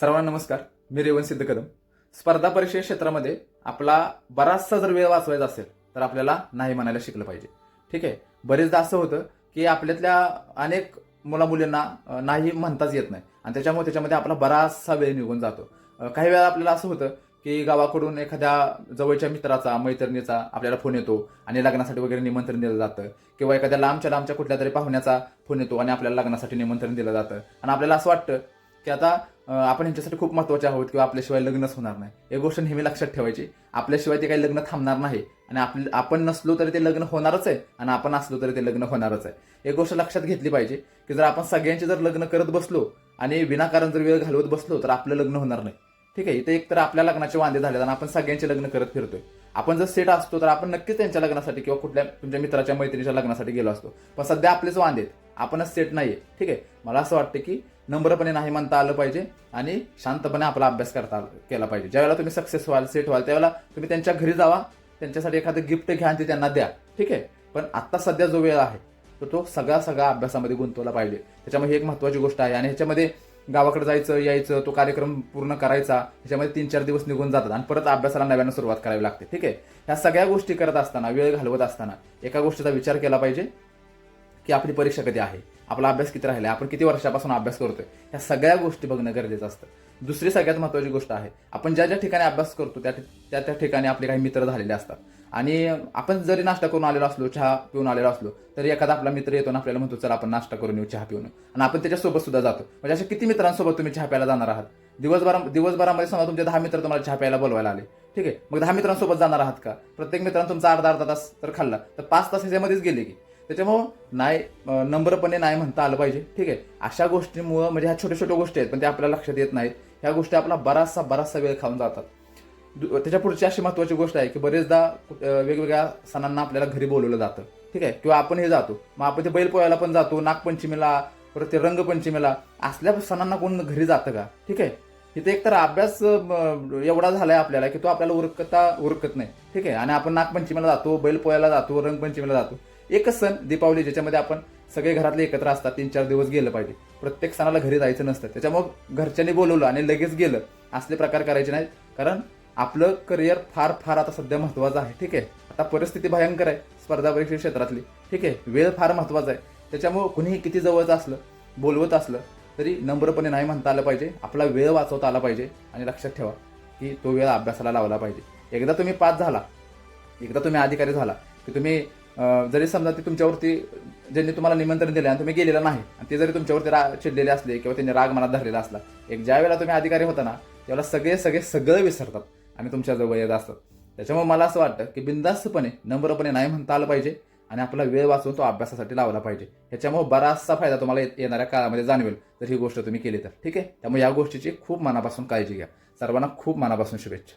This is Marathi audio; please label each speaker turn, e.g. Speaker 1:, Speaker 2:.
Speaker 1: सर्वांना नमस्कार. मी रेवण सिद्ध कदम स्पर्धा परीक्षे क्षेत्रामध्ये आपला बराचसा जर वेळ वाचवायचा असेल तर आपल्याला नाही म्हणायला शिकलं पाहिजे. ठीक आहे? बरेचदा असं होतं की आपल्यातल्या अनेक मुला मुलींना नाही म्हणताच येत नाही. आणि त्याच्यामुळे त्याच्यामध्ये आपला बराचसा वेळ निघून जातो. काही वेळा आपल्याला असं होतं की गावाकडून एखाद्या जवळच्या मित्राचा मैत्रिणीचा आपल्याला फोन येतो आणि लग्नासाठी वगैरे निमंत्रण दिलं जातं. किंवा एखाद्या लांबच्या लांबच्या कुठल्या तरी पाहुण्याचा फोन येतो आणि आपल्याला लग्नासाठी निमंत्रण दिलं जातं. आणि आपल्याला असं वाटतं की आता आपण यांच्यासाठी खूप महत्त्वाचे आहोत किंवा आपल्याशिवाय लग्नच होणार नाही. एक गोष्ट नेहमी लक्षात ठेवायची. आपल्याशिवाय ते काही लग्न थांबणार नाही. आणि आपलं आपण नसलो तरी ते लग्न होणारच आहे आणि आपण असलो तरी ते लग्न होणारच आहे. एक गोष्ट लक्षात घेतली पाहिजे की जर आपण सगळ्यांचे जर लग्न करत बसलो आणि विनाकारण जर वेळ घालवत बसलो तर आपलं लग्न होणार नाही. ठीक आहे? इथे एक तर आपल्या लग्नाचे वांदे झाले आणि आपण सगळ्यांचे लग्न करत फिरतोय. आपण जर सेट असतो तर आपण नक्कीच त्यांच्या लग्नासाठी किंवा कुठल्या तुमच्या मित्राच्या मैत्रिणीच्या लग्नासाठी गेलो असतो. पण सध्या आपलेच वांदे आपणच सेट नाही आहे ठीक आहे? मला असं वाटतं की नम्रपणे नाही म्हणता आलं पाहिजे आणि शांतपणे आपला अभ्यास करता केला पाहिजे. ज्यावेळेला तुम्ही सक्सेस व्हाल सेट व्हाल त्यावेळेला तुम्ही त्यांच्या घरी जावा. त्यांच्यासाठी एखादं गिफ्ट घ्या आणि ते त्यांना द्या. ठीक आहे? पण आत्ता सध्या जो वेळ आहे तर तो सगळा सगळा अभ्यासामध्ये गुंतवला पाहिजे. त्याच्यामुळे एक महत्त्वाची गोष्ट आहे आणि ह्याच्यामध्ये गावाकडे जायचं यायचं तो कार्यक्रम पूर्ण करायचा ह्याच्यामध्ये तीन चार दिवस निघून जातात आणि परत अभ्यासाला नव्यानं सुरुवात करावी लागते. ठीक आहे? ह्या सगळ्या गोष्टी करत असताना वेळ घालवत असताना एका गोष्टीचा विचार केला पाहिजे की आपली परीक्षा कधी आहे? आपला अभ्यास किती राहिला आपण किती वर्षापासून अभ्यास करतोय? ह्या सगळ्या गोष्टी बघणं गरजेचं असतं. दुसरी सगळ्यात महत्त्वाची गोष्ट आहे. आपण ज्या ज्या ठिकाणी अभ्यास करतो त्या त्या त्या ठिकाणी आपले काही मित्र झालेले असतात. आणि आपण जरी नाश्ता करून आलेलो असलो चहा पिऊन आलेलो असलो तरी एखादा आपला मित्र येतो आणि आपल्याला म्हणतो चला आपण नाश्ता करून येऊ चहा पिऊन आणि आपण त्याच्यासोबत सुद्धा जातो. म्हणजे अशा किती मित्रांसोबत तुम्ही चहा प्यायला जाणार आहात? दिवसभरा दिवसभरामध्ये समजा तुमचे दहा मित्र तुम्हाला चहा प्यायला बोलवायला आले. ठीक आहे? मग दहा मित्रांसोबत जाणार आहात का? प्रत्येक मित्रांनो तुमचा अर्धा अर्धा तास तर खाल्ला. तर पाच तास ह्याच्यामध्येच गेले की. त्याच्यामुळं नाही नम्रपणे नाही म्हणता आलं पाहिजे. ठीक आहे? अशा गोष्टींमुळं म्हणजे ह्या छोट्या छोट्या गोष्टी आहेत पण त्या आपल्याला लक्षात येत नाहीत. ह्या गोष्टी आपला बराचसा बराचसा वेळ खाऊन जातात. त्याच्या पुढची अशी महत्वाची गोष्ट आहे की बरेचदा वेगवेगळ्या सणांना आपल्याला घरी बोलवलं जातं. ठीक आहे? किंवा आपण हे जातो. मग आपण ते बैलपोयाला पण जातो नागपंचमीला परत ते रंगपंचमीला. असल्या सणांना कोण घरी जातं का? ठीक आहे? इथे एकतर अभ्यास एवढा झालाय आपल्याला की तो आपल्याला उरकता उरकत नाही. ठीक आहे? आणि आपण नागपंचमीला जातो बैलपोयाला जातो रंगपंचमीला जातो. एकच सण दीपावली ज्याच्यामध्ये आपण सगळे घरातले एकत्र असतात तीन चार दिवस गेलं पाहिजे. प्रत्येक सणाला घरी जायचं नसतं. त्याच्यामुळे घरच्यांनी बोलवलं आणि लगेच गेलं. असले प्रकार करायचे नाहीत. कारण आपलं करिअर फार फार आता सध्या महत्वाचं आहे. ठीक आहे? आता परिस्थिती भयंकर आहे. स्पर्धा परीक्षा क्षेत्रातली. ठीक आहे? वेळ फार महत्त्वाचा आहे. त्याच्यामुळं कुणीही किती जवळचं असलं बोलवत असलं तरी नम्रपणे नाही म्हणता आलं पाहिजे. आपला वेळ वाचवता आला पाहिजे. आणि लक्षात ठेवा की तो वेळ अभ्यासाला लावला पाहिजे. एकदा तुम्ही पास झाला एकदा तुम्ही अधिकारी झाला की तुम्ही जरी समजा ते तुमच्यावरती ज्यांनी तुम्हाला निमंत्रण दिले आणि तुम्ही गेलेला नाही आणि ते जरी तुमच्यावरती रा चिडलेले असले किंवा त्यांनी राग मनात धरलेला असला एक ज्या वेळेला तुम्ही अधिकारी होता ना त्यावेळेला सगळे सगळे सगळं विसरतात आणि तुमच्याजवळ येत असतात. त्याच्यामुळे मला असं वाटतं की बिंदास्तपणे नम्रपणे नाही म्हणता आलं पाहिजे आणि आपला वेळ वाचवून तो अभ्यासासाठी लावला पाहिजे. ह्याच्यामुळे बराचसा फायदा तुम्हाला येणाऱ्या काळामध्ये जाणवेल जर ही गोष्ट तुम्ही केली तर. ठीक आहे? त्यामुळे या गोष्टीची खूप मनापासून काळजी घ्या. सर्वांना खूप मनापासून शुभेच्छा.